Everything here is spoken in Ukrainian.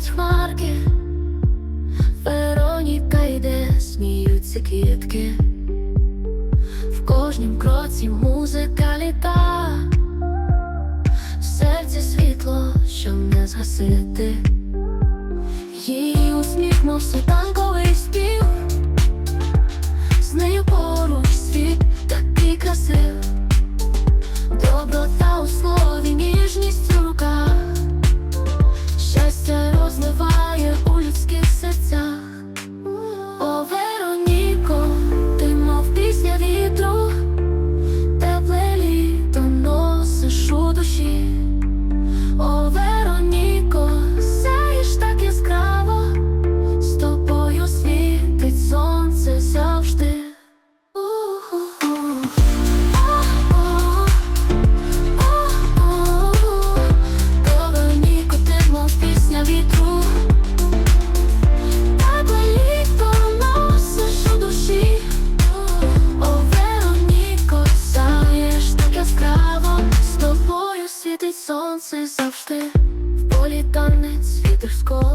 тануть хмарки, Вероніка йде, сміються квітки, в кожнім кроці музика літа, в серці світло, що не згасити, її усміх, мов світить сонце завжди. В полі танець вітер колосками,